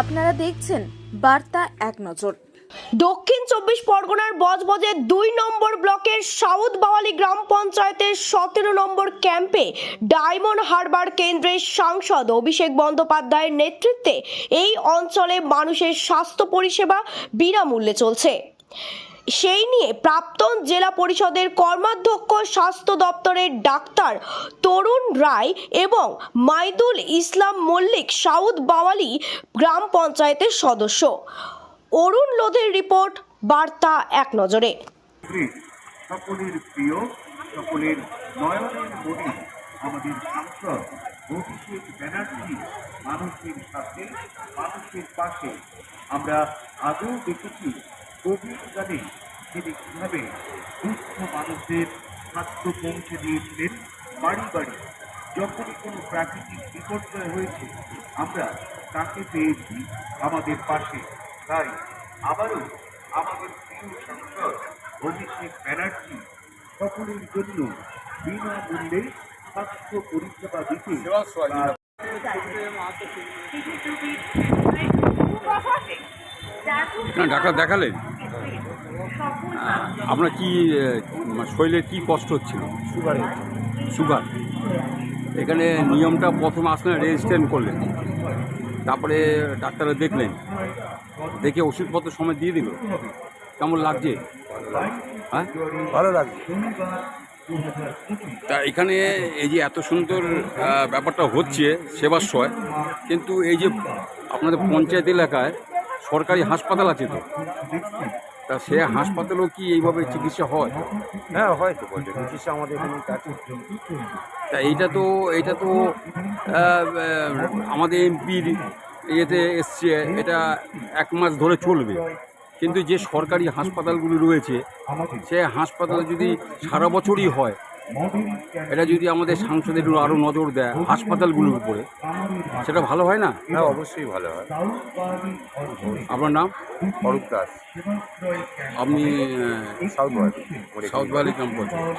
আপনারা দেখছেন বার্তা এক নজর। দক্ষিণ চব্বিশ পরগনার বজবজে দুই নম্বর ব্লকের সাউথ বাওয়ালি গ্রাম পঞ্চায়েতের সতেরো নম্বর ক্যাম্পে ডায়মন্ড হারবার কেন্দ্রের সাংসদ অভিষেক বন্দ্যোপাধ্যায়ের নেতৃত্বে এই অঞ্চলে মানুষের স্বাস্থ্য পরিষেবা বিনামূল্যে চলছে। সেই নিয়ে প্রাক্তন জেলা পরিষদের কর্মাধ্যক্ষ, স্বাস্থ্য দপ্তরের ডাক্তার তরুণ রায় এবং মাইদুল ইসলাম মল্লিক, সাউথ বাওয়ালি গ্রাম পঞ্চায়েতের সদস্য। অরুণ লোধের রিপোর্ট, বার্তা এক নজরে। সকলের প্রিয়, সকলের নয়নের মনি আমাদের সাংসদ অভিষেক ব্যানার্জি মানুষের সাথে, মানুষের পাশে আমরা আগেও দেখেছি কোভিডকালে তিনি কীভাবে দুঃস্থ মানুষদের স্বাস্থ্য পৌঁছে দিয়েছিলেন বাড়ি বাড়ি যখনই কোনো প্রাকৃতিক বিপর্যয় হয়েছে আমরা তাকে পেয়েছি আমাদের পাশে। তাই আবারও আমাদের প্রিয় সাংসদ অভিষেক ব্যানার্জি সকলের জন্য বিনামূল্যে স্বাস্থ্য পরিষেবা দিতে ডাক্তার দেখালেন? আপনার কি আহ, শরীরে কি কষ্ট হচ্ছিল? সুগারে সুগার এখানে নিয়মটা প্রথমে আসলেন রেজিস্ট্রেন করলেন। তারপরে ডাক্তাররা দেখলেন। দেখে ওষুধপত্র সময় দিয়ে দিল। কেমন লাগছে? হ্যাঁ? ভালো লাগছে। তা এখানে এই যে এত সুন্দর ব্যাপারটা হচ্ছে সেবাশ্রয় কিন্তু এই যে আপনাদের পঞ্চায়েত এলাকায় সরকারি হাসপাতাল আছে তো তা সে হাসপাতালেও কি এইভাবে চিকিৎসা হয়? হ্যাঁ হয় তো বলছে চিকিৎসা আমাদের এখানে আছে তা এইটা তো এইটা তো আমাদের এমপির ইয়েতে এসছে এটা এক মাস ধরে চলবে। কিন্তু যে সরকারি হাসপাতালগুলি রয়েছে সে হাসপাতাল যদি সারা বছরই হয় এটা যদি আমাদের সাংসদের আরও নজর দেয় হাসপাতালগুলোর উপরে সেটা ভালো হয় না? হ্যাঁ অবশ্যই ভালো হয়। আপনার নাম? অরূপ দাস। আপনি সাউথ ওয়ার্ড সাউথ ভ্যালি গ্রাম পঞ্চায়েত